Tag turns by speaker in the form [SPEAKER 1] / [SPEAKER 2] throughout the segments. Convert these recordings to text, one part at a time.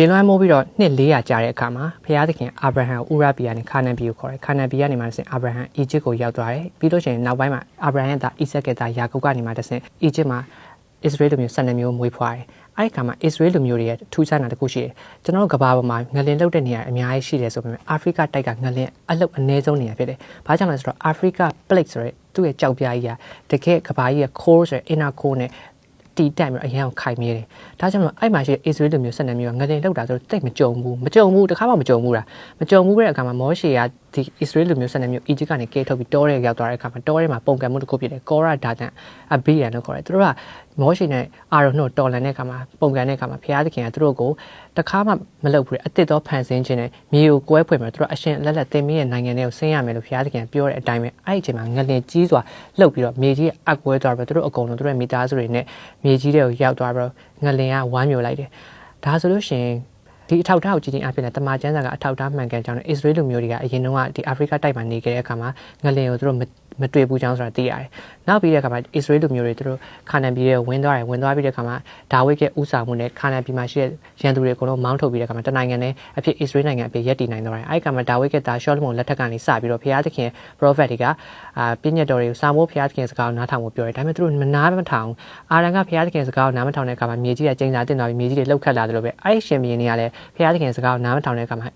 [SPEAKER 1] ရေလွှမ်းမိုးပြီးတော့နှစ်400ကြာတဲ့အခါမှာဘုရားသခင်အာဗြဟံဥရဘီကနေခါနန်ဘီကိုခေါ်တယ်ခါနန်ဘီကနေမှတစ်ဆင့်အာဗြဟံအီဂျစ်ကိုရောက်သွားတယ်ပြီးလို့ရှိရင်နောက်ပိုင်းမှာအာဗြဟံရဲ့သားအိဆက်ကရဲ့သားယာကုပ်ကနေမှတစ်ဆင့်အီဂျစ်မှာအစ္စရေးလူမျိုး12မျိုးမွေးဖွားတယ်အဲ့ဒီခါမှာအစ္စရေးလူမျိုးတွေရဲ့ထူးခြားတာတစ်ခုရှိတယ်ကျွန်တော်တို့ကဘာပေါ်မှာငလင်လုတ်တဲ့နေရာအများကြီးရှိတယ်ဆိုပေမဲ့အာဖရိကတိုက်ကငလင်အလုတ်အနည်းဆုံးနေရာဖြစ်တယ်ဘာကြောင့်လဲဆိုတော့အာဖရိက plate ဆိုရဲသူ့ရဲ့ကြောက်ပြားကြီးကတကယ်ကဘာကြီးရဲ့ core ဆိုရဲ inner core နဲ့ တီတက်ပြီးတော့အရင်ကခိုင်မြဲတယ်။ဒါကြောင့်မလို့အဲ့မှာရှိတဲ့အစ္စရေးလူမျိုး12မျိုးကငလင်လောက်တာဆိုတော့တိတ်မကြုံဘူးမကြုံဘူးတခါမှမကြုံဘူးလားမကြုံဘူးတဲ့အခါမှာမောရှေကဒီအစ္စရေးလူမျိုး12မျိုးအီဂျစ်ကနေကဲထုတ်ပြီးတောထဲရောက်သွားတဲ့အခါမှာတောထဲမှာပုံကံမှုတစ်ခုဖြစ်တယ်ကောရာဒါတန်အဘီရန်လို့ခေါ်တယ်သူတို့ကမောရှေနဲ့အာရုံတို့တော်လန်တဲ့အခါမှာပုံကံတဲ့အခါမှာဘုရားသခင်ကသူတို့ကိုတခါမှမလုပ်ဘူးအစ်စ်သောဖန်ဆင်းခြင်းနဲ့မြေကိုကွဲဖွင့်မှာသူတို့အရှင်လက်လက်သင်မင်းရဲ့နိုင်ငံတွေကိုဆင်းရမယ်လို့ဘုရားသခင်ပြောတဲ့အတိုင်းပဲအဲ့ဒီအချိန်မှာငလင်ကြီးစွာလှုပ်ပြီးတော့မြေကြီးအကွဲသွားပြီးတော့သူတို့အကုန်လုံးသူတို့ရဲ့မိသားစုတွေနဲ့မြေကြီးတွေကိုရောက်သွားပြီးတော့ငလင်ကဝမ်းမြော်လိုက်တယ်ဒါဆိုလို့ရှိရင် ဒီအထောက်အထားကိုကြည့်ချင်းအဖြစ်နဲ့တမန်ကျမ်းစာကအထောက်အထားမှန်ကန်ကြောင်းနဲ့အစ္စရေးလူမျိုးတွေကအရင်တုန်းကဒီအာဖရိကတိုက်မှာနေခဲ့တဲ့အခါမှာငလင်ကိုသူတို့ မတွေ့ဘူးကြောင်းဆိုတာသိရတယ်။နောက်ပြီးတဲ့အခါမှာအစ္စရေးလူမျိုးတွေသူတို့ခါနန်ပြည်ရဲ့ဝင်သွားတယ်ဝင်သွားပြီးတဲ့အခါမှာဒါဝိဒ်ရဲ့ဥဆောင်မှုနဲ့ခါနန်ပြည်မှာရှိတဲ့ရန်သူတွေအကုန်လုံးမောင်းထုတ်ပြီးတဲ့အခါမှာတနိုင်ငံနဲ့အဖြစ်အစ္စရေးနိုင်ငံအဖြစ်ရပ်တည်နိုင်သွားတယ်။အဲဒီအခါမှာဒါဝိဒ်ရဲ့သားရှောလမုန်လက်ထက်ကနေစပြီးတော့ဘုရားသခင် prophet တွေကအာပြည့်ညတ်တော်တွေကိုစာမိုးဘုရားသခင်စကားကိုနားထောင်ဖို့ပြောတယ်။ဒါပေမဲ့သူတို့မနာမထောင်အာရန်ကဘုရားသခင်စကားကိုနားမထောင်တဲ့အခါမှာမြေကြီးကကျင်းစာတင်သွားပြီးမြေကြီးတွေလှုပ်ခတ်လာတယ်လို့ပဲအဲဒီရှင်ဘီရင်တွေကလည်းဘုရားသခင်စကားကိုနားမထောင်တဲ့အခါမှာ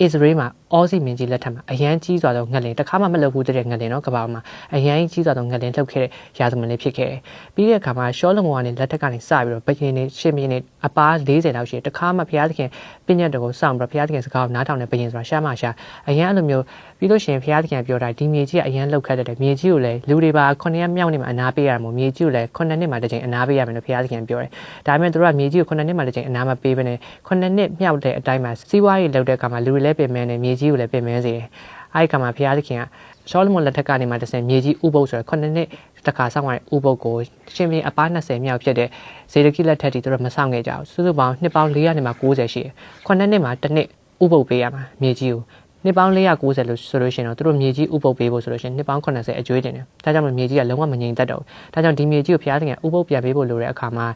[SPEAKER 1] အစ္စရေးမှာ အောစီမင်းကြီးလက်ထက်မှာအရန်ကြီးစွာသောငလင်တစ်ခါမှမလုပ်ဘူးတဲ့ငလင်နော်ကဘာမှာအရန်ကြီးစွာသောငလင်လှုပ်ခဲ့တဲ့ရာဇဝင်လေးဖြစ်ခဲ့တယ်။ပြီးတဲ့အခါမှာရှောလမုန်ကနေလက်ထက်ကနေစပြီးတော့ဘယင်းနေရှင်းမင်းနေအပား40လောက်ရှိတယ်။တစ်ခါမှဘုရားသခင်ပြည့်ညတ်တော်ကိုစောင့်ပြီးတော့ဘုရားသခင်စကားကိုနားထောင်တဲ့ဘယင်းဆိုတာရှားမရှားအရန်အဲ့လိုမျိုးပြီးလို့ရှိရင်ဘုရားသခင်ပြောတာဒီမြေကြီးကအရန်လှုပ်ခတ်တဲ့မြေကြီးကိုလည်းလူတွေပါ9ရက်မြောက်နေမှာအနာပေးရမှာမြေကြီးကိုလည်း9နှစ်မှတစ်ချိန်အနာပေးရမယ်လို့ဘုရားသခင်ပြောတယ်။ဒါပေမဲ့တို့ကမြေကြီးကို9နှစ်မှတစ်ချိန်အနာမပေးဘဲနဲ့9နှစ်မြောက်တဲ့အတိုင်းမှာစီးပွားရေးလုပ်တဲ့အခါမှာလူတွေလည်းပြင်မဲနေမြေကြီးကိုလည်းပြင်မဲစေတယ်။အဲဒီကမှာဘုရားသခင်ကရှောလမုန်လက်ထက်ကနေမှတစ်ဆင့်မြေကြီးဥပုပ်ဆိုရယ်9နှစ်တခါဆောင်းရတဲ့ဥပုပ်ကိုရှင်ဘီအပား20မြောက်ဖြစ်တဲ့ဇေဒကိလက်ထက်တီတို့မဆောင်ခဲ့ကြဘူးစုစုပေါင်းနှစ်ပေါင်း400နဲ့မှ90ရှိတယ်9နှစ်မှာတစ်နှစ်ဥပုပ်ပေးရမှာမြေကြီးကိုနှစ်ပေါင်း490လို့ဆိုလို့ရှိရင်တော့သူတို့မြေကြီးဥပုပ်ပေးဖို့ဆိုလို့ရှိရင်နှစ်ပေါင်း80အကျွေးတင်တယ်။ဒါကြောင့်မို့မြေကြီးကလုံးဝမငြိမ်သက်တော့ဘူး။ဒါကြောင့်ဒီမြေကြီးကိုဘုရားသခင်ဥပုပ်ပြန်ပေးဖို့လိုတဲ့အခါမှာ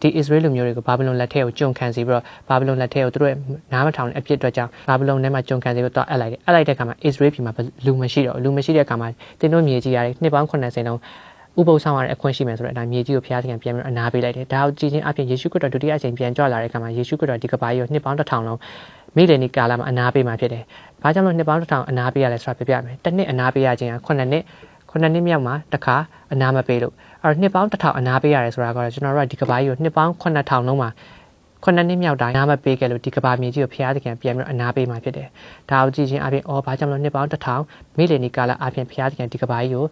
[SPEAKER 1] ဒီအစ္စရေးလူမျိုးတွေကိုဘာဘလုံလက်ထဲကိုကြုံခံစီပြီးတော့ဘာဘလုံလက်ထဲကိုသူတို့နားမထောင်တဲ့အဖြစ်အတွက်ကြောင့်ဘာဘလုံထဲမှာကြုံခံစီပြီးတော့အပ်လိုက်တယ်အပ်လိုက်တဲ့အခါမှာအစ္စရေးပြည်မှာလူမရှိတော့လူမရှိတဲ့အခါမှာတင်းတို့မြေကြီးရတယ်နှစ်ပေါင်း80လုံးဥပုသ်ဆောင်ရတဲ့အခွင့်ရှိမယ်ဆိုတော့အတိုင်းမြေကြီးကိုဘုရားသခင်ပြန်ပြီးအနာပေးလိုက်တယ်။ဒါကိုကြည်ချင်းအပြင်ယေရှုခရစ်တော်ဒုတိယအချိန်ပြန်ကြွလာတဲ့အခါမှာယေရှုခရစ်တော်ဒီကဘာကြီးကိုနှစ်ပေါင်းတစ်ထောင်လုံးမိလေနီကာလာမှာအနာပေးမှာဖြစ်တယ်။ဘာကြောင့်လို့နှစ်ပေါင်းတစ်ထောင်အနာပေးရလဲဆိုတာပြပြမယ်။တစ်နှစ်အနာပေးရခြင်းက9နှစ် 9နှစ်မြောက်မှာတစ်ခါအနာမပေးလို့အဲ့တော့နှစ်ပေါင်းတစ်ထောင်အနာပေးရတယ်ဆိုတာကတော့ကျွန်တော်တို့ကဒီကဘာကြီးကိုနှစ်ပေါင်း9000လုံးမှာခုနှစ်နှစ်မြောက်တိုင်းနားမပေးခဲ့လို့ဒီကဘာမြေကြီးကိုဖျားသခင်ပြန်ပြီးတော့အနာပေးမှဖြစ်တယ်။ဒါကိုကြည့်ချင်းအပြင်အော်ဘာကြောင့်လို့နှစ်ပေါင်းတစ်ထောင်မိလေနီကာလာအပြင်ဖျားသခင်ဒီကဘာကြီးကို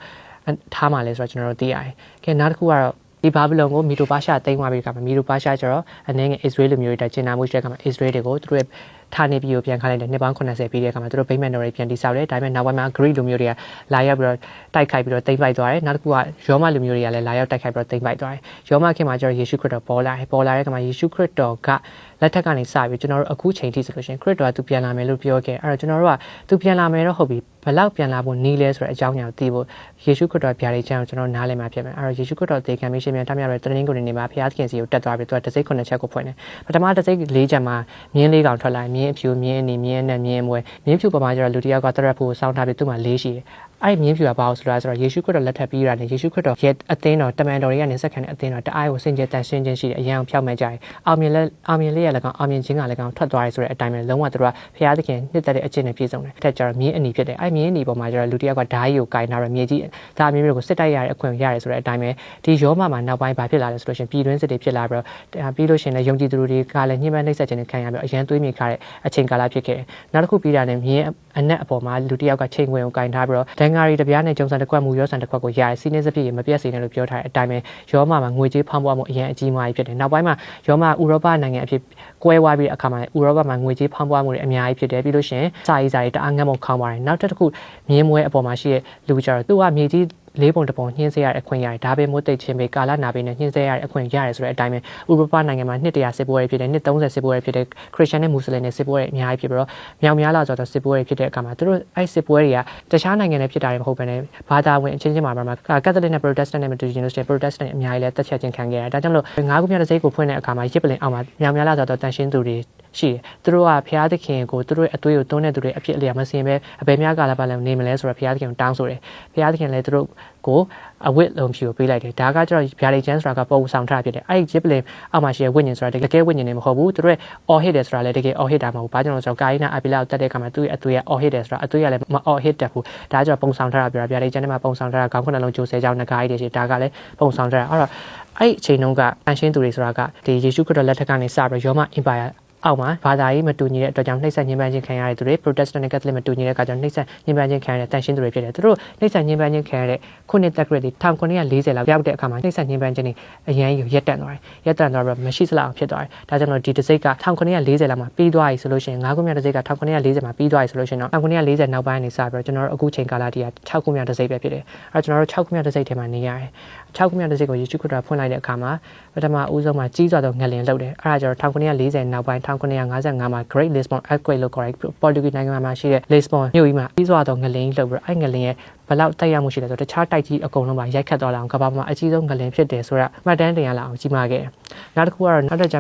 [SPEAKER 1] ထားမှလဲဆိုတော့ကျွန်တော်တို့သိရတယ်။ကဲနောက်တစ်ခုကတော့ဒီဘာဘလုံကိုမီတိုပါရှာတိမ့်သွားပြီးကမှမီတိုပါရှာကျတော့အနေငယ်အစ္စရေးလူမျိုးတွေတက်ကျင်နာမှုရှိတဲ့ကမှအစ္စရေးတွေကိုသူတို့ရဲ့ ဌာနေပြည်ကိုပြန်ခိုင်းလိုက်တယ်နှစ်ပေါင်း80ပြီးတဲ့အခါမှာသူတို့ဗိမ္မာန်တော်တွေပြန်တိဆောက်တယ်ဒါပေမဲ့နောက်ပိုင်းမှာ Greek လူမျိုးတွေကလာရောက်ပြီးတော့တိုက်ခိုက်ပြီးတော့တိမ့်ပိုက်သွားတယ်နောက်တစ်ခုကယောမလူမျိုးတွေကလည်းလာရောက်တိုက်ခိုက်ပြီးတော့တိမ့်ပိုက်သွားတယ်ယောမခင်မှာကျတော့ယေရှုခရစ်တော်ပေါ်လာတယ်ပေါ်လာတဲ့အခါမှာယေရှုခရစ်တော်ကလက်ထက်ကနေစပြီးကျွန်တော်တို့အခုချိန်ထိဆိုလို့ရှိရင်ခရစ်တော်ကသူပြန်လာမယ်လို့ပြောခဲ့အဲ့တော့ကျွန်တော်တို့ကသူပြန်လာမယ်တော့ဟုတ်ပြီဘလောက်ပြန်လာဖို့နီးလဲဆိုတဲ့အကြောင်းအရာကိုသိဖို့ယေရှုခရစ်တော်ဗျာဒိတ်ချမ်းကိုကျွန်တော်နားလည်မှာဖြစ်မယ်အဲ့တော့ယေရှုခရစ်တော်သေခံပြီးရှင်ပြန်ထမြောက်တဲ့တရင်ကိုနေမှာဖခင်စီကိုတက်သွားပြီးသူကတစိတ်ခုနှစ်ချက်ကိုဖွင့်တယ်ပထမတစိတ်လေးချက်မှာမြင်းလေးကောင်ထွက်လာမြင်းအဖြူမြင်းအနေမြင်းနဲ့မြင်းမွဲမြင်းဖြူပေါ်မှာကျတော့လူတယောက်ကတရက်ဖို့စောင်းထားပြီးသူ့မှာလေးရှိတယ် အဲ့မြင်းဖြူကဘာလို့ဆိုတော့ဆိုတော့ယေရှုခရစ်တော်လက်ထပ်ပြီးရတယ်ယေရှုခရစ်တော်ရဲ့အသင်းတော်တမန်တော်တွေကနေဆက်ခံတဲ့အသင်းတော်တအားကိုစင်ကြယ်တန်ရှင်းခြင်းရှိတယ်အရန်ဖြောက်မဲ့ကြတယ်အောင်မြင်လက်အောင်မြင်လေးရလည်းကောင်အောင်မြင်ခြင်းကလည်းကောင်ထွက်သွားရဲဆိုတဲ့အတိုင်းပဲလုံးဝသူတို့ကဖျားသခင်နှစ်သက်တဲ့အကျင့်နဲ့ပြည့်စုံတယ်ထက်ကျတော့မြင်းအနီဖြစ်တယ်အဲ့မြင်းအနီပေါ်မှာကျတော့လူတယောက်ကဓာတ်ကိုကင်ထားတော့မြေကြီးဒါမြင်းမျိုးကိုစစ်တိုက်ရတဲ့အခွင့်ရတယ်ဆိုတဲ့အတိုင်းပဲဒီရောမမှာနောက်ပိုင်းဘာဖြစ်လာလဲဆိုလို့ရှိရင်ပြည်တွင်းစစ်တွေဖြစ်လာပြီးတော့ပြီးလို့ရှိရင်လည်းယုံကြည်သူတွေကလည်းညှိနှိုင်းနှိပ်စက်ခြင်းတွေခံရပြီးအရန်သွေးမြေခါတဲ့အချိန်ကာလဖြစ်ခဲ့တယ်နောက်တစ်ခုပြီးတာနဲ့မြင်း အနက်အပေါ်မှာလူတယောက်ကချိန်ခွင်ကိုကင်ထားပြီးတော့ဒန်ဂါရီတပြားနဲ့ဂျုံဆန်တစ်ခွက်မူရောဆန်တစ်ခွက်ကိုရရစီးနေစပြည့်မပြတ်စေနဲ့လို့ပြောထားတဲ့အတိုင်းပဲရောမမှာငွေကြေးဖောင်းပွားမှုအရင်အကြီးမားကြီးဖြစ်တယ်နောက်ပိုင်းမှာရောမဥရောပနိုင်ငံအဖြစ်ကွဲဝါးပြီးအခါမှာဥရောပမှာငွေကြေးဖောင်းပွားမှုတွေအများကြီးဖြစ်တယ်ပြီးလို့ရှိရင်စာရေးစာတွေတအားငတ်မုံခေါင်းပါတယ်နောက်တစ်ခုမြင်းမွဲအပေါ်မှာရှိတဲ့လူကြတော့သူကမြေကြီး လေးပုံတစ်ပုံညှင်းစေရတဲ့အခွင့်ရတယ်ဒါပဲမို့တိတ်ချင်းပဲကာလနာပဲနဲ့ညှင်းစေရတဲ့အခွင့်ရတယ်ဆိုတဲ့အတိုင်းပဲဥရောပနိုင်ငံမှာနှစ်တရာစစ်ပွဲတွေဖြစ်တယ်နှစ်30စစ်ပွဲတွေဖြစ်တယ်ခရစ်ယာန်နဲ့မွတ်စလင်နဲ့စစ်ပွဲတွေအများကြီးဖြစ်ပြီးတော့မြောင်များလာဆိုတော့စစ်ပွဲတွေဖြစ်တဲ့အခါမှာသူတို့အဲ့စစ်ပွဲတွေကတခြားနိုင်ငံတွေဖြစ်တာတွေမဟုတ်ဘဲနဲ့ဘာသာဝင်အချင်းချင်းမှာမှာကက်သလစ်နဲ့ပရိုတက်စတန့်နဲ့မတူချင်းလို့ရှိရင်ပရိုတက်စတန့်အများကြီးလည်းတက်ချက်ချင်းခံခဲ့ရတယ်ဒါကြောင့်မလို့ငါးခုမြောက်တစ်စိတ်ကိုဖွင့်တဲ့အခါမှာရစ်ပလင်အောင်မှာမြောင်များလာဆိုတော့တန်ရှင်းသူတွေ ရှိတယ်သူတို့ကဘုရားသခင်ကိုသူတို့ရဲ့အသွေးကိုသွန်းတဲ့သူတွေအဖြစ်အလျာမစင်ပဲအဘယ်များကာလပတ်လည်းနေမလဲဆိုတော့ဘုရားသခင်ကိုတောင်းဆိုတယ်ဘုရားသခင်လည်းသူတို့ကိုအဝတ်လုံးဖြူကိုပေးလိုက်တယ်ဒါကကျတော့ဗျာဒိတ်ချမ်းဆိုတာကပုံဆောင်ထားဖြစ်တယ်အဲ့ဒီ jib လင်အောက်မှာရှိတဲ့ဝိညာဉ်ဆိုတာတကယ်ဝိညာဉ်နေမဟုတ်ဘူးသူတို့ရဲ့ all hit တယ်ဆိုတာလည်းတကယ် all hit တာမဟုတ်ဘူးဘာကြောင့်လဲဆိုတော့ကာယနာအပိလာကိုတက်တဲ့အခါမှာသူ့ရဲ့အသွေးက all hit တယ်ဆိုတာအသွေးကလည်းမ all hit တက်ဘူးဒါကကျတော့ပုံဆောင်ထားတာပြောတာဗျာဒိတ်ချမ်းထဲမှာပုံဆောင်ထားတာခေါင်းခုနှလုံးကျိုးဆဲကြောင်းငကားကြီးတွေရှိဒါကလည်းပုံဆောင်ထားတာအဲ့တော့အဲ့အချိန်တုန်းကအန်ရှင်းသူတွေဆိုတာကဒီယေရှုခရစ်တော်လက်ထက်ကနေစပြီးရောမ empire အောက်မှာဘာသာရေးမတူညီတဲ့အတွက်ကြောင့်နှိမ့်ဆက်ညှဉ်းပန်းခြင်းခံရတဲ့သူတွေ Protestant နဲ့ Catholic မတူညီတဲ့အခါကျတော့နှိမ့်ဆက်ညှဉ်းပန်းခြင်းခံရတဲ့တန်ရှင်းသူတွေဖြစ်တယ်သူတို့နှိမ့်ဆက်ညှဉ်းပန်းခြင်းခံရတဲ့ခုနှစ်တက်ဂရက်တွေ1940လောက်ရောက်တဲ့အခါမှာနှိမ့်ဆက်ညှဉ်းပန်းခြင်းတွေအရန်ကြီးရက်တက်သွားတယ်ရက်တက်သွားတော့မရှိစလောက်ဖြစ်သွားတယ်ဒါကြောင့်ဒီတစိတ်က1940လောက်မှာပြီးသွားပြီဆိုလို့ရှိရင်9ခုမြောက်တစိတ်က1940မှာပြီးသွားပြီဆိုလို့ရှိရင်တော့1940နောက်ပိုင်းနေစပြီးတော့ကျွန်တော်တို့အခုချိန်ကာလတည်းက6ခုမြောက်တစိတ်ပဲဖြစ်တယ်အဲကျွန်တော်တို့6ခုမြောက်တစိတ်ထဲမှာနေရတယ်6ခုမြောက်တစိတ်ကိုယေရှုခရစ်တော်ဖွင့်လိုက်တဲ့အခါမှာပထမဦးဆုံးမှာကြီးစွာသောငလင်လှုပ်တယ်အဲဒါကျတော့1940နောက်ပိုင်း1955မှာ Great Lisbon Earthquake လို့ခေါ်တဲ့ Portuguese နိုင်ငံမှာရှိတဲ့ Lisbon မြို့ကြီးမှာကြီးစွာသောငလင်လှုပ်ပြီးအဲ့ငလင်ရဲ့ဘလောက်တိုက်ရမှုရှိလဲဆိုတော့တခြားတိုက်ကြီးအကုန်လုံးမှာရိုက်ခတ်သွားလာအောင်ကမ္ဘာမှာအကြီးဆုံးငလင်ဖြစ်တယ်ဆိုတော့မှတ်တမ်းတင်ရလာအောင်ကြီးမားခဲ့တယ်နောက်တစ်ခုကတော့နောက်တစ်ကြ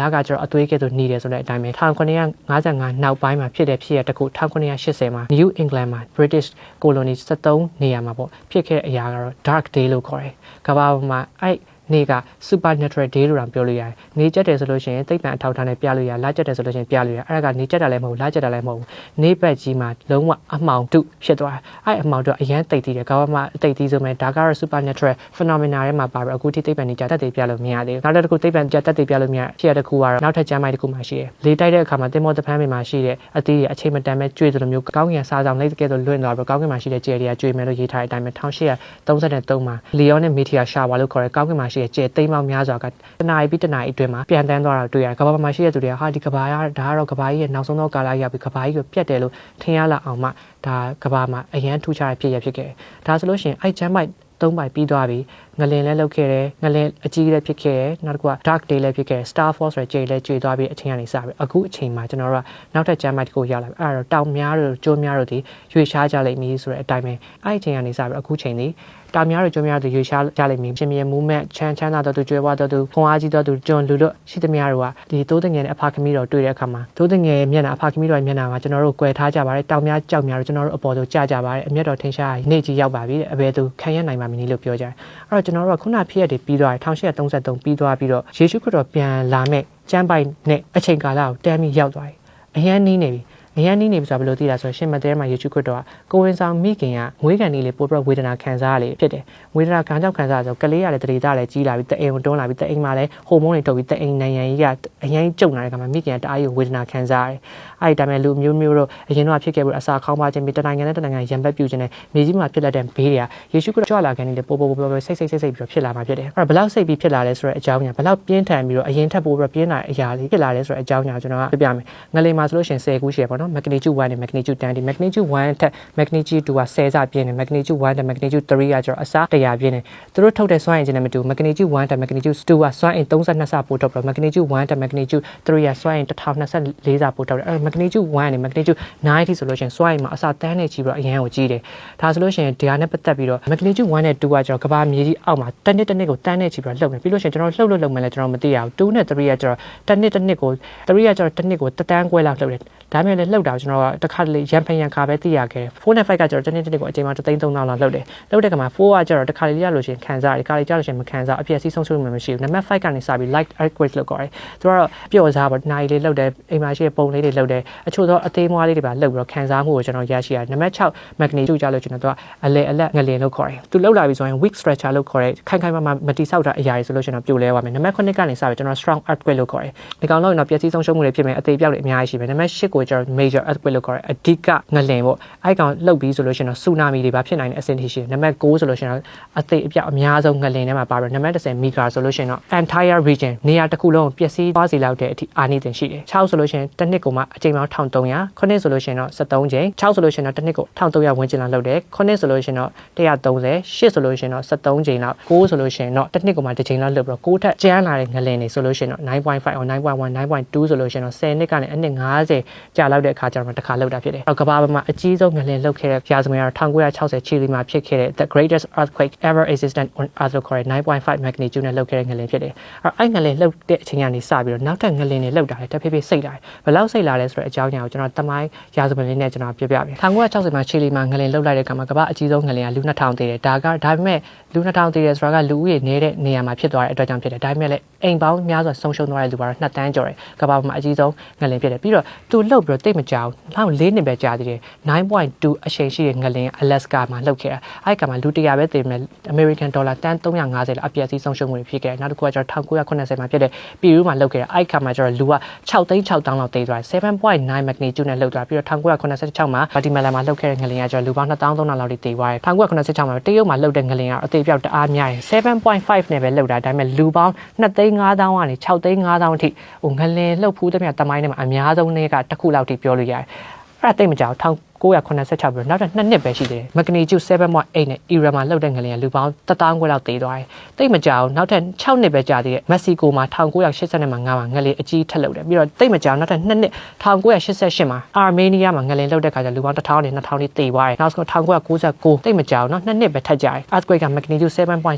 [SPEAKER 1] လာကကျတော့အသွေးကဲ့သို့หนีတယ်ဆိုတဲ့အတိုင်းပဲ1955နောက်ပိုင်းမှာဖြစ်တဲ့ဖြစ်ရတစ်ခု1980မှာ New England မှာ British colony 73နေရာမှာပေါ့ဖြစ်ခဲ့တဲ့အရာကတော့ Dark Day လို့ခေါ်တယ်။ကမ္ဘာပေါ်မှာအဲ့ နေ့က supernatural day လို့တောင်ပြောလို့ရတယ်။နေကျက်တယ်ဆိုလို့ရှိရင်သိပ္ပံအထောက်အထားနဲ့ပြလို့ရလာကျက်တယ်ဆိုလို့ရှိရင်ပြလို့ရအဲ့ဒါကနေကျက်တာလည်းမဟုတ်လာကျက်တာလည်းမဟုတ်ဘူး။နေဘက်ကြီးမှာလုံးဝအမှောင်တုဖြစ်သွားတယ်။အဲ့အမှောင်တုအရန်တိတ်တည်တယ်။ကမ္ဘာမှာအတိတ်တည်ဆိုမဲ့ဒါကတော့ supernatural phenomena တွေမှာပါပြီးအခုထိသိပ္ပံနေကျတက်တည်ပြလို့မရသေးဘူး။နောက်တစ်ခုသိပ္ပံကျတက်တည်ပြလို့မရဖြစ်ရတဲ့ခုကတော့နောက်ထပ်ကျမ်းမိုက်တစ်ခုမှရှိတယ်။လေတိုက်တဲ့အခါမှာတင်မောတပန်းပင်မှာရှိတဲ့အသီးတွေအချိန်မတန်မဲ့ကျွေးသလိုမျိုးကောင်းကင်စားဆောင်လိုက်တဲ့ကဲတော့လွင့်သွားပြီးကောင်းကင်မှာရှိတဲ့ကျယ်တွေကကျွေးမယ်လို့ရေးထားတဲ့အတိုင်းပဲ1833မှာလီယွန်နဲ့မီတီယာရှာဝါလို့ခေါ်တဲ့ကောင်းကင်မှာရှိတဲ့ကျယ်သိမ်းပေါင်းများစွာကတနာရီပြီးတနာရီအတွင်းမှာပြန်တန်းသွားတာတွေ့ရတယ်။ကမ္ဘာမှာရှိတဲ့သူတွေကဟာဒီကမ္ဘာကဒါကတော့ကမ္ဘာကြီးရဲ့နောက်ဆုံးသောကာလရောက်ပြီးကမ္ဘာကြီးကိုပြတ်တယ်လို့ထင်ရလောက်အောင်မှဒါကမ္ဘာမှာအရန်ထူးခြားတဲ့ဖြစ်ရဖြစ်ခဲ့တယ်။ဒါဆိုလို့ရှိရင်အဲ့ချမ်းမိုက်သုံးပိုက်ပြီးသွားပြီငလင်လည်းလောက်ခဲ့တယ်ငလင်အကြီးလည်းဖြစ်ခဲ့တယ်နောက်တစ်ခုက dark day လည်းဖြစ်ခဲ့တယ် star force ဆိုတဲ့ကြိမ်လည်းကြွေသွားပြီးအချိန်ကနေစပြီးအခုအချိန်မှာကျွန်တော်တို့ကနောက်ထပ်ကျမ်းမိုက်တစ်ခုရောက်လာပြီအဲ့တော့တောင်များတို့ကျိုးများတို့ဒီရွေရှားကြလိမ့်မည်ဆိုတဲ့အတိုင်းပဲအဲ့အချိန်ကနေစပြီးအခုချိန်ဒီ တောင်များတို့ကျိုးများတို့ရွေရှားကြလိမ့်မည်ပြင်ပြ movement ချမ်းချမ်းသာတို့ကျွဲဝါတို့ခွန်အားကြီးတို့ကျွန်လူတို့ရှိသမျှတို့ကဒီသိုးတငယ်နဲ့အဖခမီတော်တွေ့တဲ့အခါမှာသိုးတငယ်မျက်နှာအဖခမီတော်ရဲ့မျက်နှာမှာကျွန်တော်တို့ကွယ်ထားကြပါတယ်တောင်များကြောက်များတို့ကျွန်တော်တို့အပေါ်သို့ကြာကြပါတယ်အမျက်တော်ထင်ရှားနေကြီးရောက်ပါပြီတဲ့အဘယ်သူခံရနိုင်ပါမည်လို့ပြောကြတယ်အဲ့တော့ကျွန်တော်တို့ကခုနဖြစ်ရတဲ့ပြီးသွားတယ်1833ပြီးသွားပြီးတော့ယေရှုခရစ်တော်ပြန်လာမဲ့ကျမ်းပိုင်နဲ့အချိန်ကာလကိုတမ်းပြီးရောက်သွားတယ်အရန်နီးနေပြီ အရန်နီးနေပြီဆိုတာဘယ်လိုသိတာဆိုတော့ရှင်မသေးမှာယေရှုခရစ်တော်ကကိုဝင်ဆောင်မိခင်ကငွေကန်လေးလေးပို့ပြီးဝေဒနာခံစားရလေဖြစ်တယ်ဝေဒနာခံကြောက်ခံစားရဆိုကလေးရလည်းတရေသားလည်းကြီးလာပြီတအိမ်ကိုတွန်းလာပြီတအိမ်မှာလည်းဟိုမုန်းတွေထုတ်ပြီးတအိမ်နိုင်ငံကြီးကအရင်ကြုံလာတဲ့ခါမှာမိခင်ကတအားကြီးဝေဒနာခံစားရတယ်အဲ့ဒီတိုင်းမဲ့လူမျိုးမျိုးတို့အရင်တော့ဖြစ်ခဲ့ပြီးအစာခေါင်းပါခြင်းပြီးတနိုင်ငံနဲ့တနိုင်ငံရံပက်ပြူခြင်းနဲ့မြေကြီးမှာဖြစ်လက်တဲ့ဘေးတွေကယေရှုခရစ်တော်ကြွလာခံနေတဲ့ပို့ပို့ပို့ပို့စိတ်စိတ်စိတ်စိတ်ပြီးတော့ဖြစ်လာမှာဖြစ်တယ်အဲ့တော့ဘလောက်စိတ်ပြီးဖြစ်လာလဲဆိုတဲ့အကြောင်းညာဘလောက်ပြင်းထန်ပြီးတော့အရင်ထက်ပိုပြီးတော့ပြင်းလာတဲ့အရာလေးဖြစ်လာလဲဆိုတဲ့အကြောင်းညာကျွန်တော်ကပြပြမယ်ငလေမှာဆိုလို့ရှိရင်10ခုရှိရပေါ့နော် magnitude 1နဲ့ magnitude 10ဒီ magnitude 1ထက် magnitude 2က10ဆပြင်းတယ် magnitude 1ထက် magnitude 3ကကျတော့အစား100ပြင်းတယ်သူတို့ထုတ်တဲ့စွမ်းအင်ချင်းနဲ့မတူ magnitude 1ထက် magnitude 2ကစွမ်းအင်32ဆပို့ထုတ်ပြီးတော့ magnitude 1ထက် magnitude 3ကစွမ်းအင်1024ဆပို့ထုတ်တယ်အဲ့ magnitude 1နဲ့ magnitude 9ထိဆိုလို့ရှိရင်စွမ်းအင်မှာအစားတန်းနေကြီးပြီးတော့အရန်ကိုကြီးတယ်ဒါဆိုလို့ရှိရင်ဒီဟာနဲ့ပတ်သက်ပြီးတော့ magnitude 1နဲ့2ကကျတော့ကဘာမြေကြီးအောက်မှာတစ်နှစ်တစ်နှစ်ကိုတန်းနေကြီးပြီးတော့လှုပ်နေပြီးလို့ရှိရင်ကျွန်တော်လှုပ်လို့လှုပ်မယ်လဲကျွန်တော်မသိရဘူး2နဲ့3ကကျတော့တစ်နှစ်တစ်နှစ်ကို3ကကျတော့တစ်နှစ်ကိုတတန်းခွဲလောက်လှုပ်တယ်ဒါမှလည်းလှုပ်တာကျွန်တော်ကတစ်ခါတလေရန်ဖန်ရန်ခါပဲသိရခဲ့တယ်4နဲ့5ကကျတော့တစ်နေ့တစ်နေ့ကိုအချိန်မှ3သိန်း3000လောက်လှုပ်တယ်လှုပ်တဲ့ကမှာ4ကကျတော့တစ်ခါလေရလို့ရှိရင်ခံစားတယ်ခါလေကြလို့ရှိရင်မခံစားအပြည့်အစည်းဆုံးရှုံးမှမရှိဘူးနံပါတ်5ကနေစပြီး light earthquake လို့ခေါ်တယ်သူကတော့ပျော့စားပေါ့နိုင်လေးလှုပ်တယ်အိမ်မှာရှိတဲ့ပုံလေးတွေလှုပ်တယ်အချို့တော့အသေးမွားလေးတွေပါလှုပ်ပြီးတော့ခံစားမှုကိုကျွန်တော်ရရှိရတယ်နံပါတ်6 magnitude ကြလို့ကျွန်တော်ကအလဲအလက်ငလင်လို့ခေါ်တယ်သူလှုပ်လာပြီဆိုရင် weak stretcher လို့ခေါ်တယ်ခိုင်ခိုင်မာမာမတိဆောက်တာအရာတွေဆိုလို့ကျွန်တော်ပြိုလဲသွားမယ်နံပါတ်9ကနေစပြီးကျွန်တော် strong earthquake လို့ခေါ်တယ်ဒီကောင်တော့ကျွန်တော်ပျက်စီးဆုံးရှုံးမှုတွေဖြစ်မယ်အသေးပြောက်တွေအများကြီးရှိမယ်နံပါတ်10ကိုကျွန်တော် major earthquake လို့ခေါ်တယ်အဓိကငလင်ပေါ့အဲ့ကောင်လှုပ်ပြီးဆိုလို့ရှိရင်တော့ဆူနာမီတွေပါဖြစ်နိုင်တဲ့အဆင့်ထိရှိတယ်နံပါတ်9ဆိုလို့ရှိရင်တော့အသေးအပြောက်အများဆုံးငလင်ထဲမှာပါပြီးနံပါတ်10 mega ဆိုလို့ရှိရင်တော့ entire region နေရာတစ်ခုလုံးပျက်စီးသွားစေလောက်တဲ့အထိအာနိသင်ရှိတယ်6ဆိုလို့ရှိရင်တစ်နှစ်ကိုမှအချိန်ပေါင်း1300 9ဆိုလို့ရှိရင်တော့73ချိန်6ဆိုလို့ရှိရင်တော့တစ်နှစ်ကို1300ဝန်းကျင်လောက်လုပ်တယ်9ဆိုလို့ရှိရင်တော့130 8ဆိုလို့ရှိရင်တော့73ချိန်လောက်9ဆိုလို့ရှိရင်တော့တစ်နှစ်ကိုမှတစ်ချိန်လောက်လုပ်ပြီးတော့6ထက်ကျန်းလာတဲ့ငလင်တွေဆိုလို့ရှိရင်တော့9.5 or 9.1 9.2ဆိုလို့ရှိရင်တော့10နှစ်ကနေအနှစ်50ကြာလောက်တဲ့တဲ့အခါကျတော့တစ်ခါလောက်တာဖြစ်တယ်။ကမ္ဘာပေါ်မှာအကြီးဆုံးငလျင်လှုပ်ခဲ့တဲ့ရာဇဝင်ကတော့1960ချီလီမှာဖြစ်ခဲ့တဲ့ the greatest earthquake ever existent on earth လို့ခေါ်တဲ့9.5 magnitude နဲ့လှုပ်ခဲ့တဲ့ငလျင်ဖြစ်တယ်။အဲ့အဲ့ငလျင်လှုပ်တဲ့အချိန်ကနေစပြီးတော့နောက်ထပ်ငလျင်တွေလှုပ်တာလေတဖြည်းဖြည်းစိတ်လာတယ်။ဘယ်လောက်စိတ်လာလဲဆိုတဲ့အကြောင်းအရာကိုကျွန်တော်တမိုင်းရာဇဝင်လေးနဲ့ကျွန်တော်ပြပြပေး။1960မှာချီလီမှာငလျင်လှုပ်လိုက်တဲ့အခါမှာကမ္ဘာအကြီးဆုံးငလျင်ကလူ2000တည်တယ်။ဒါကဒါပေမဲ့လူ2000တည်တယ်ဆိုတာကလူဦးရေနေတဲ့နေရာမှာဖြစ်သွားတဲ့အတွက်ကြောင့်ဖြစ်တယ်။ဒါပေမဲ့လည်းအိမ်ပေါင်းများစွာဆုံးရှုံးသွားတဲ့လူကတော့2တန်းကျော်တယ်။ကမ္ဘာပေါ်မှာအကြီးဆုံးငလျင်ဖြစ်တယ်။ပြီးတော့သူလှုပ်ပြီးတော့တိတ်မကြောက်။လောက်၄နှစ်ပဲကြာသေးတယ်။9.2အရှိန်ရှိတဲ့ငလျင်အလက်စကာမှာလှုပ်ခဲ့တာ။အဲ့ကမှာလူ100ပဲတည်မယ် American dollar တန်း350လောက်အပြည့်အစည်းဆုံးရှုံးမှုတွေဖြစ်ခဲ့တယ်။နောက်တစ်ခုကကျတော့1980မှာဖြစ်တဲ့ပီရူးမှာလှုပ်ခဲ့တာ။အဲ့ကမှာကျတော့လူက6သိန်း6တောင်းလောက်တည်သွားတယ်7.9 magnitude နဲ့လှုပ်သွားပြီးတော့1986မှာဘာတီမလာမှာလှုပ်ခဲ့တဲ့ငလျင်ကကျတော့လူပေါင်း2300လောက်တည်သွားတယ်1986မှာတရုတ်မှာလှုပ်တဲ့ငလျင်ကအသေးပြောက်တအားများတယ်7.5နဲ့ပဲလှုပ်တာဒါပေမဲ့လူပေါင်း2သိန်း5000ကနေ6သိန်း5000အထိဟိုငလျင်လှုပ်ဖူးတဲ့မြတ်တမိုင်းထဲမှာအများဆုံးတွေကတစ်ခုလောက်ထိပြောလို့ရတယ်အဲ့ဒါတိတ်မကြောက် 1986ပြီးတော့နောက်ထပ်2နှစ်ပဲရှိသေးတယ်မက်ဂနီကျူ7.8နဲ့အီရန်မှာလှုပ်တဲ့ငလျင်လူပေါင်း1000ခွဲလောက်သေးသွားတယ်တိတ်မကြောက်နောက်ထပ်6နှစ်ပဲကြာသေးတယ်မက္ကဆီကိုမှာ1980မှာငါးမှာငလျင်အကြီးထက်လှုပ်တယ်ပြီးတော့တိတ်မကြောက်နောက်ထပ်2နှစ်1988မှာအာမေးနီးယားမှာငလျင်လှုပ်တဲ့ခါကျလူပေါင်း1000နဲ့2000နဲ့သေသွားတယ်နောက်ဆုံး1999တိတ်မကြောက်နောက်2နှစ်ပဲထက်ကြတယ် earthquake ကမက်ဂနီကျူ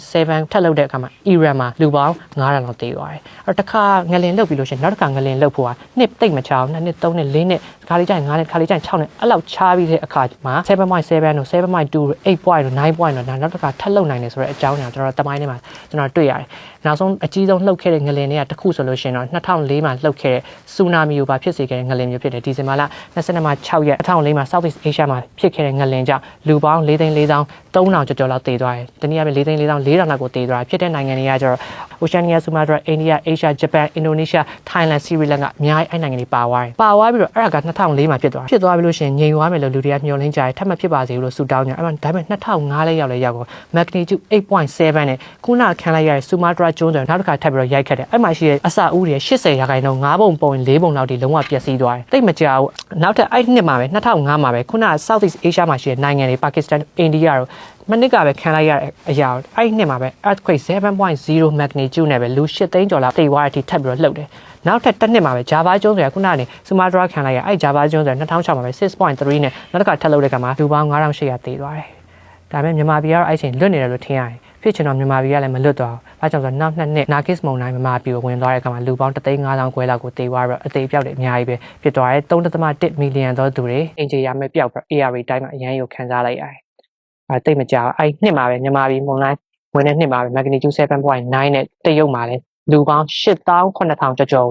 [SPEAKER 1] 7.7ထက်လှုပ်တဲ့အခါမှာအီရန်မှာလူပေါင်း9000လောက်သေသွားတယ်အဲ့တခါငလျင်လှုပ်ပြီးလို့ရှိရင်နောက်တစ်ခါငလျင်လှုပ်ဖို့ကနှစ်တိတ်မကြောက်2နှစ်3နှစ်4နှစ်ခါလေးကျရင်9နှစ်ခါလေးကျရင်6နှစ်အဲ့လောက်ချားပြီးတဲ့အခါမှာ7.7တို့7.2တို့8 point တို့9 point တို့နောက်တစ်ခါထပ်လုံနိုင်တယ်ဆိုတဲ့အကြောင်းအရာကျွန်တော်တမိုင်းထဲမှာကျွန်တော်တွေ့ရတယ်။နောက်ဆုံးအကြီးဆုံးလှုပ်ခဲ့တဲ့ငလင်တွေကတစ်ခုဆိုလို့ရှိရင်တော့2004မှာလှုပ်ခဲ့တဲ့ဆူနာမီကိုပါဖြစ်စေခဲ့တဲ့ငလင်မျိုးဖြစ်တယ်ဒီဇင်ဘာလ22မှာ6ရက်2004မှာ Southeast Asia မှာဖြစ်ခဲ့တဲ့ငလင်ကြောင့်လူပေါင်း4သိန်း4သောင်း3000ကျော်ကျော်လောက်တည်သွားတယ်။တနည်းအားဖြင့်4သိန်း4သောင်း4000လောက်ကိုတည်သွားတယ်ဖြစ်တဲ့နိုင်ငံတွေကကျတော့ Oceania, Sumatra, India, Asia, Japan, Indonesia, Thailand, Sri Lanka အများကြီးအဲ့နိုင်ငံတွေပါသွားတယ်။ပါသွားပြီးတော့အဲ့ဒါက2004မှာဖြစ်သွားဖြစ်သွားပြီလို့ရှိရင်ငြိမ်သွားမယ်လို့လူတွေကမျှော်လင့်ကြတယ်ထပ်မဖြစ်ပါစေလို့ဆုတောင်းကြအဲ့မှာဒါပေမဲ့2005လဲရောက်လဲရောက်တော့ magnitude 8.7နဲ့ခုနခံလိုက်ရတဲ့ Sumatra ကျွန်းဆိုနောက်တစ်ခါထပ်ပြီးတော့ရိုက်ခတ်တယ်အဲ့မှာရှိတဲ့အစာအုပ်တွေ80ရာခိုင်နှုန်း9ပုံပုံ4ပုံလောက်ထိလုံးဝပျက်စီးသွားတယ်တိတ်မကြောက်နောက်ထပ်အဲ့နှစ်မှာပဲ2005မှာပဲခုန Southeast Asia မှာရှိတဲ့နိုင်ငံတွေ Pakistan India တို့မနစ်ကပဲခံလိုက်ရတဲ့အရာအဲ့နှစ်မှာပဲ earthquake 7.0 magnitude နဲ့ပဲလူ8သိန်းကျော်လောက်တိတ်သွားတဲ့အထိထပ်ပြီးတော့လှုပ်တယ် နောက်ထပ်တစ်နှစ်မှာပဲ Java ကျွန်းဆိုတာခုနကနေ Sumatra ခံလိုက်ရအဲ့ Java ကျွန်းဆိုတာ2006မှာပဲ6.3နဲ့နောက်တစ်ခါထပ်လုပ်တဲ့ကမှာလူပေါင်း9800သေသွားတယ်။ဒါပေမဲ့မြန်မာပြည်ကတော့အဲ့ချိန်လွတ်နေတယ်လို့ထင်ရတယ်။ဖြစ်ချင်တော့မြန်မာပြည်ကလည်းမလွတ်တော့ဘူး။ဘာကြောင့်ဆိုတော့နောက်နှစ်နှစ် Nargis မုံတိုင်းမြန်မာပြည်ကိုဝင်သွားတဲ့ကမှာလူပေါင်း3,500ခွဲလောက်ကိုသေသွားပြီးတော့အသေးပြောက်တယ်အများကြီးပဲဖြစ်သွားတယ်3.1မီလီယံသောသူတွေအင်ဂျီရမဲ့ပျောက်ပြီး AR တိုင်းမှာအရန်ရုပ်ခံစားလိုက်ရတယ်။အဲတိတ်မကြောက်အဲ့နှစ်မှာပဲမြန်မာပြည်မုံတိုင်းဝင်တဲ့နှစ်မှာပဲ magnitude 7.9နဲ့တရုတ်မှာလည်း လူပေါင်း8,900ကျော်ကျော်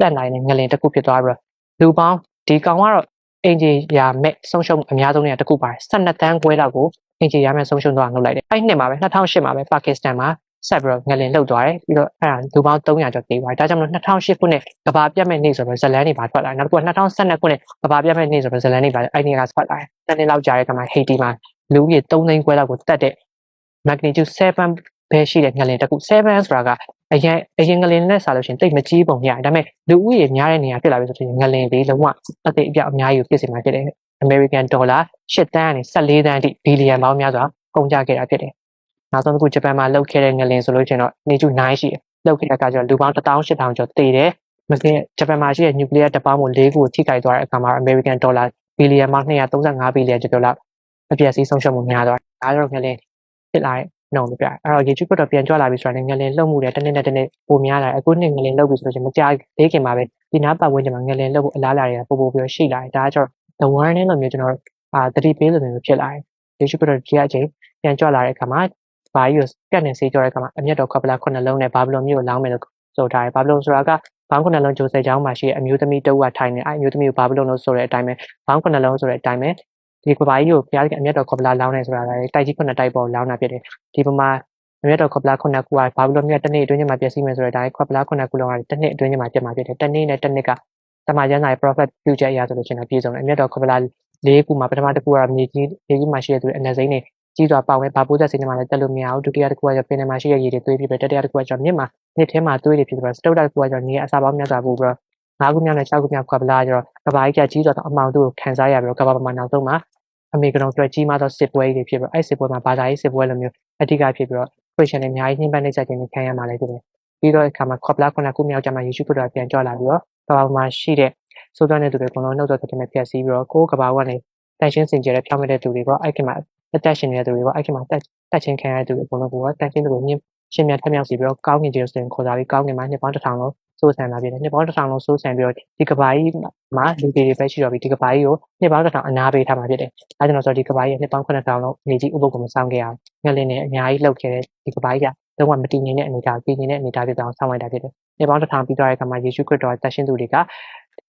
[SPEAKER 1] တက်နိုင်တဲ့ငလင်တစ်ခုဖြစ်သွားပြီးတော့လူပေါင်းဒီကောင်ကတော့အင်ဂျီယာမဲ့ဆုံးရှုံးအများဆုံးနေတစ်ခုပါတယ်12တန်းခွဲလောက်ကိုအင်ဂျီယာမဲ့ဆုံးရှုံးသွားလုပ်လိုက်တယ်အဲ့နှစ်မှာပဲ2008မှာပဲပါကစ္စတန်မှာဆက်ပြီးတော့ငလင်လှုပ်သွားတယ်ပြီးတော့အဲ့ဒါလူပေါင်း300ကျော်တေးသွားတယ်ဒါကြောင့်မလို့2008ခုနှစ်ကဘာပြတ်မဲ့နေ့ဆိုတော့ဇလန်တွေပါထွက်လာတယ်နောက်တစ်ခုက2012ခုနှစ်ကဘာပြတ်မဲ့နေ့ဆိုတော့ဇလန်တွေပါအဲ့ဒီကထွက်လာတယ်တနေ့လောက်ကြာတဲ့ကမှာဟေတီမှာလူကြီး3သိန်းခွဲလောက်ကိုတက်တဲ့ magnitude 7ပဲရှိတဲ့ငလင်တစ်ခု7ဆိုတာကအရင်အရင်ငလင်နဲ့ဆာလို့ရှိရင်တိတ်မကြီးပုံရတယ်ဒါပေမဲ့လူဦးရေများတဲ့နေရာဖြစ်လာပြီဆိုရင်ငလင်လေးလုံးဝအသိအပြောက်အများကြီးကိုဖြစ်စေမှာဖြစ်တယ် American dollar 8တန်းကနေ14တန်းအထိဘီလီယံပေါင်းများစွာကုန်ကျခဲ့တာဖြစ်တယ်နောက်ဆုံးတစ်ခုဂျပန်မှာလှုပ်ခဲ့တဲ့ငလင်ဆိုလို့ရှိရင်တော့နေကျ9ရှိတယ်လှုပ်ခဲ့တဲ့အခါကျတော့လူပေါင်း18000ကျော်တည်တယ်မကင်းဂျပန်မှာရှိတဲ့ nuclear တပေါင်းကို၄ခုထိခိုက်သွားတဲ့အခါမှာ American dollar ဘီလီယံပေါင်း235ဘီလီယံကျော်ကျော်လောက်အပြည့်အစည်းဆုံးရှုံးမှုများသွားတယ်ဒါကြောင့်ငလင်ဖြစ်လာတဲ့ နှုံလို့ပြအဲ့တော့ YouTube တော့ပြန်ကြွလာပြီဆိုတာနဲ့ငလင်လှုပ်မှုတွေတစ်နေ့နဲ့တစ်နေ့ပိုများလာတယ်အခုနှစ်ငလင်လှုပ်ပြီဆိုတော့မကြာသေးခင်မှာပဲဒီနားပတ်ဝန်းကျင်မှာငလင်လှုပ်ဖို့အလားအလာတွေကပိုပိုပြီးတော့ရှိလာတယ်ဒါကကျတော့ the warning လို့မျိုးကျွန်တော်အာတတိပေးလို့မျိုးဖြစ်လာတယ် YouTube တော့ဒီအချိန်ပြန်ကြွလာတဲ့အခါမှာဘာကြီးကိုပြတ်နေစေးကြတဲ့အခါမှာအမျက်တော်ခပ်ပလာခုနှလုံးနဲ့ဘာဘလုံးမျိုးကိုလောင်းမယ်လို့ဆိုထားတယ်ဘာဘလုံးဆိုတာကဘောင်းခုနှလုံးဂျိုဆယ်ချောင်းမှာရှိတဲ့အမျိုးသမီးတအုပ်ကထိုင်နေအဲ့အမျိုးသမီးကိုဘာဘလုံးလို့ဆိုတဲ့အတိုင်းပဲဘောင်းခုနှလုံးဆိုတဲ့အတိုင်းပဲ ဒီကဘာကြီးကိုဘုရားကအမျက်တော်ခပ်ပလာလောင်းနေဆိုတာလည်းတိုက်ကြီးခုနှစ်တိုက်ပေါ်လောင်းတာဖြစ်တယ်ဒီပမာမြတ်တော်ခပလာခုနှစ်ခုကဘာလို့မြတ်တစ်နေ့အတွင်းမှာပြည့်စည်မယ်ဆိုတော့ဒါခပလာခုနှစ်ခုလုံးကတစ်နှစ်အတွင်းမှာပြတ်မှာဖြစ်တယ်တစ်နေ့နဲ့တစ်နှစ်ကတမန်ကျမ်းစာရဲ့ prophet future အရာဆိုလို့ရှိရင်ပြည့်စုံတယ်မြတ်တော်ခပလာ၄ခုမှာပထမတစ်ခုကတော့မြေကြီးမြေကြီးမှာရှိတဲ့သူအနက်စိမ့်တွေကြီးစွာပေါင်ပဲဘာပိုးသက်စိမ့်တွေမှာလည်းတက်လို့မရဘူးဒုတိယတစ်ခုကကျပင်ထဲမှာရှိတဲ့ရေတွေသွေးပြီးပဲတတိယတစ်ခုကကျမြစ်မှာမြစ်ထဲမှာသွေးတွေဖြစ်ပြီးတော့စတုတ္တတစ်ခုကကျနေအစာပေါင်းများစွာပို့ပြီးတော့၅ခုမြောက်နဲ့၆ခုမြောက်ခပလာကျတော့ကဘာကြီးကကြီးစွာသောအမောင်တို့ကိုခံစားရပြီးတော့ကဘာပမာနောက်ဆုံးမှာ အမေကတော့တွေ့ကြီးမှသောစစ်ပွဲတွေဖြစ်ပြီးတော့အဲ့စစ်ပွဲမှာဘာသာရေးစစ်ပွဲလိုမျိုးအဓိကဖြစ်ပြီးတော့ question တွေအများကြီးနှိမ့်ပန်းနေချက်ခြင်းခံရမှာလည်းဖြစ်တယ်ပြီးတော့အခါမှာ copla ခုနခုမြောက်ကြမှာ YouTube ကတော့ပြန်ကြောက်လာပြီးတော့ဘာမှရှိတဲ့စိုးသွမ်းတဲ့သူတွေအကုန်လုံးနှုတ်ဆက်တဲ့နဲ့ဖြတ်စီးပြီးတော့ကိုယ်ကဘာကနေတန်ရှင်းစင်ကြယ်တဲ့ဖြောင်းမဲ့တဲ့သူတွေပေါ့အဲ့ကမှာအသက်ရှင်နေတဲ့သူတွေပေါ့အဲ့ကမှာတက်တက်ချင်းခံရတဲ့သူတွေအကုန်လုံးကတန်ရှင်းသူတွေမြင့်ရှင်မြတ်ထမြောက်စီပြီးတော့ကောင်းကင်ကျေးဇူးတင်ခေါ်စားပြီးကောင်းကင်မှာနှစ်ပေါင်းတစ်ထောင်လုံး စိုးဆန်လာပြီနှစ်ပေါင်းတစ်ထောင်လုံးစိုးဆန်ပြီးတော့ဒီကဘာကြီးမှာလူတွေပဲရှိတော့ပြီဒီကဘာကြီးကိုနှစ်ပေါင်းတစ်ထောင်အနာပေးထားမှာဖြစ်တယ်အဲဒါကြောင့်ဆိုဒီကဘာကြီးနှစ်ပေါင်း9000လုံးနေကြီးဥပုပ်ကိုမဆောင်ခဲ့အောင်ငလင်းနဲ့အများကြီးလှုပ်ခဲ့တဲ့ဒီကဘာကြီးကလုံးဝမတည်ငြိမ်တဲ့အနေအထားပြည်နေတဲ့အနေအထားဖြစ်အောင်ဆောင်လိုက်တာဖြစ်တယ်နှစ်ပေါင်းတစ်ထောင်ပြီးသွားတဲ့အခါမှာယေရှုခရစ်တော်တန်ရှင်းသူတွေက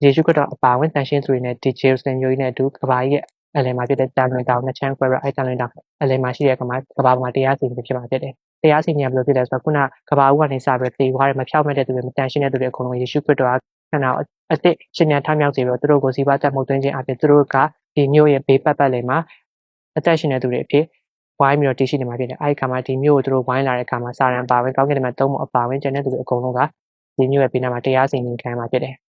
[SPEAKER 1] ယေရှုခရစ်တော်အပါဝင်တန်ရှင်းသူတွေနဲ့ဒီဂျေရုဆလင်မြို့ကြီးနဲ့အတူကဘာကြီးရဲ့အလယ်မှာဖြစ်တဲ့တန်လွင်တောင်နှစ်ချမ်းခွဲပြီးအဲတန်လွင်တောင်အလယ်မှာရှိတဲ့ကမှာကဘာပေါ်မှာတရားစီရင်ဖြစ်မှာဖြစ်တယ် တရားစီရင်ဘယ်လိုဖြစ်လဲဆိုတော့ခုနကဘာဦးကနေစပြီးတေသွားတယ်မဖြောက်မဲ့တဲ့သူတွေမတန်ရှင်းတဲ့သူတွေအကုန်လုံးယေရှုခရစ်တော်ကခဏအစ်စ်ရှင်မြန်ထမြောက်စေပြီးတော့သူတို့ကိုစီးပွားတက်မှုသွင်းခြင်းအပြင်သူတို့ကဒီမြို့ရဲ့ဘေးပတ်ပတ်လည်မှာအသက်ရှင်တဲ့သူတွေအဖြစ်ဝိုင်းပြီးတော့တည်ရှိနေမှာဖြစ်တယ်အဲဒီခါမှာဒီမြို့ကိုသူတို့ဝိုင်းလာတဲ့အခါမှာစာရန်ပါဝင်ကောင်းကင်မှာသုံးဖို့အပါဝင်ကျန်တဲ့သူတွေအကုန်လုံးကဒီမြို့ရဲ့ဘေးနားမှာတရားစီရင်ခံမှာဖြစ်တယ်တ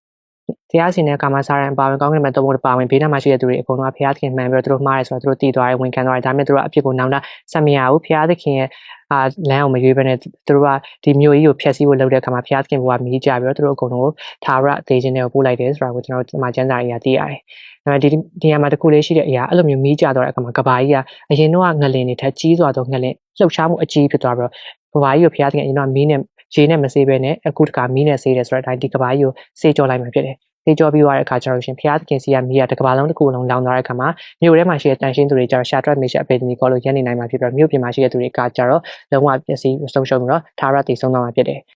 [SPEAKER 1] ရားစီရင်တဲ့ကာမစာရန်ပါဝင်ကောင်းကင်မှာသုံးဖို့ပါဝင်ဘေးနားမှာရှိတဲ့သူတွေအကုန်လုံးကဘုရားသခင်မှန်ပြီးတော့သူတို့မှားတယ်ဆိုတော့သူတို့တည်သွားတယ်ဝန်ခံသွားတယ်ဒါပေမဲ့သူတို့အဖြစ်ကိုနောင်တဆက်မရဘူးဘုရားသခင်ရဲ့အာလမ်းအောင်မရွေးဘဲနဲ့သူတို့ကဒီမျိုးကြီးကိုဖျက်ဆီးဖို့လုပ်တဲ့အခါမှာဘုရားသခင်ကမီးကြပြီးတော့သူတို့အကုန်လုံးကိုသာရအသေးချင်းတွေကိုပို့လိုက်တယ်ဆိုတာကိုကျွန်တော်တို့မှာကျမ်းစာအရာသိရတယ်။အဲဒီဒီနေရာမှာတစ်ခုလေးရှိတဲ့အရာအဲ့လိုမျိုးမီးကြတော့တဲ့အခါမှာကဘာကြီးကအရင်တော့ငလင်တွေထက်ကြီးစွာသောငလင်လှုပ်ရှားမှုအကြီးဖြစ်သွားပြီးတော့ကဘာကြီးကိုဘုရားသခင်အရင်တော့မီးနဲ့ရေနဲ့မဆေးဘဲနဲ့အခုတခါမီးနဲ့ဆေးတယ်ဆိုတဲ့အတိုင်းဒီကဘာကြီးကိုဆေးကြောလိုက်မှဖြစ်တယ်။ ဆေးကြောပြီးသွားတဲ့အခါကျတော့ရှင်ဘုရားသခင်စီကမီးကတစ်ကဘာလုံးတစ်ခုလုံးလောင်သွားတဲ့အခါမှာမြို့ထဲမှာရှိတဲ့တန်ရှင်းသူတွေကျတော့ရှာတွက်မေရှာအပေတနီကောလို့ရန်နေနိုင်မှာဖြစ်ပြီးတော့မြို့ပြင်မှာရှိတဲ့သူတွေကကျတော့လုံးဝပျက်စီးဆုံးရှုံးပြီးတော့သာရတည်ဆုံးသွားမှာဖြစ်တယ်